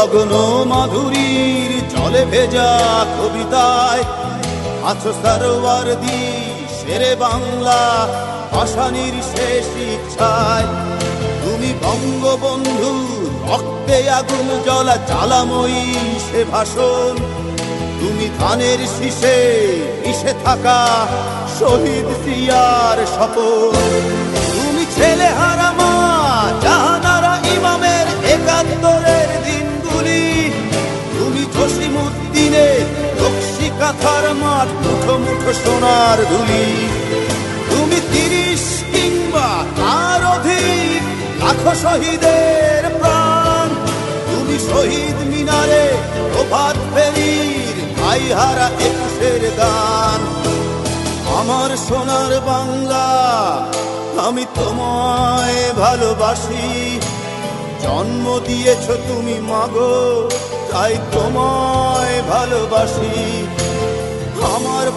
লগ্ন মাধুরীর জলে ভেজা কবিতায়। আছো সারোয়ার দি শেরে বাংলা ভাষানির শেষ ইচ্ছায়। তুমি বঙ্গবন্ধু, রক্তে আগুন জ্বলা জ্বালাময়ী সে ভাষণ। তুমি ধানের শীষে মিশে থাকা শহীদ সিয়ার শপথ। তুমি ছেলে হারামা সোনার ধুলি তুমি তিরিশ কিংবা তার অধিক লাখো শহীদের প্রাণ। তুমি শহীদ মিনারে প্রভাত ফেরির ভাইহারা একুশের গান। আমার সোনার বাংলা, আমি তোমায় ভালোবাসি। জন্ম দিয়েছ তুমি, মাগো, তাই তোমায় ভালোবাসি।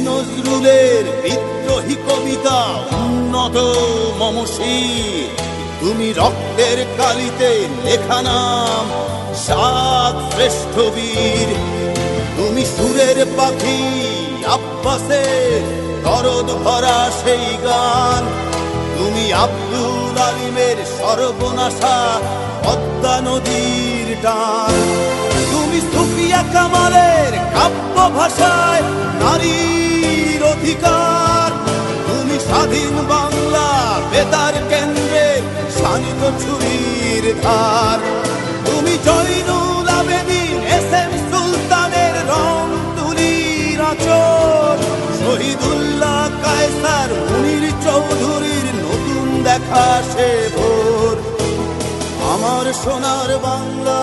নজরুলের বিদ্রোহী কবিতা উন্নত মমশীর তুমি রক্তের কালিতে লেখা নাম, সাত শ্রেষ্ঠ বীর। তুমি সুরের পাখি, আব্বাসের দরদ ভরা সেই গান। তুমি আব্দুল আলিমের সর্বনাশা পদ্মা নদীর টান সুফিয়া কামালের কাব্য ভাষায় নারীর অধিকার। তুমি স্বাধীন বাংলা, বেতার কেন্দ্রের শানিত ছুরির ধার। তুমি এস এম সুলতানের রং শহীদুল্লাহ চৌধুরীর নতুন দেখা সে ভোর। আমার সোনার বাংলা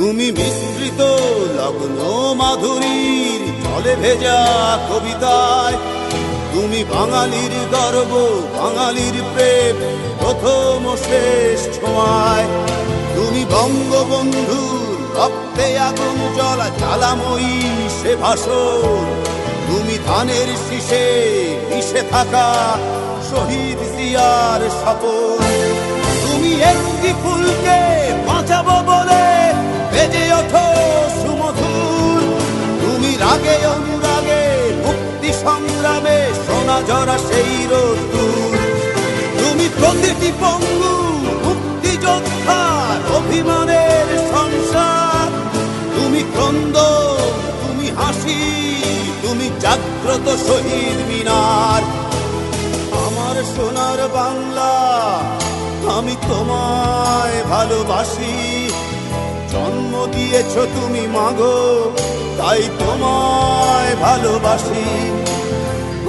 তুমি মিশ্রিত লগ্ন মাধুরীর জলে ভেজা কবিতায়। তুমি বাঙালির গর্ব, বাঙালির প্রেম, প্রথম শেষ ছোঁয়ায় তুমি বঙ্গবন্ধু রক্তে আগুন জলা জ্বালাময়ী সে ভাষণ। তুমি ধানের শীষে মিশে থাকা শহীদ জিয়ার শপথ। তুমি একটি ফুলকে বাঁচাবো বলে সংগ্রামে সোনা জরা সেই রোদ্দুর তুমি প্রতিটি পঙ্গু মুক্তিযোদ্ধার অভিমানের সংসার। তুমি ক্রন্দ, তুমি হাসি, তুমি জাগ্রত শহীদ মিনার। আমার সোনার বাংলা আমি তোমায় ভালোবাসি। জন্ম দিয়েছ তুমি মাগো, তাই তোমায় ভালোবাসি।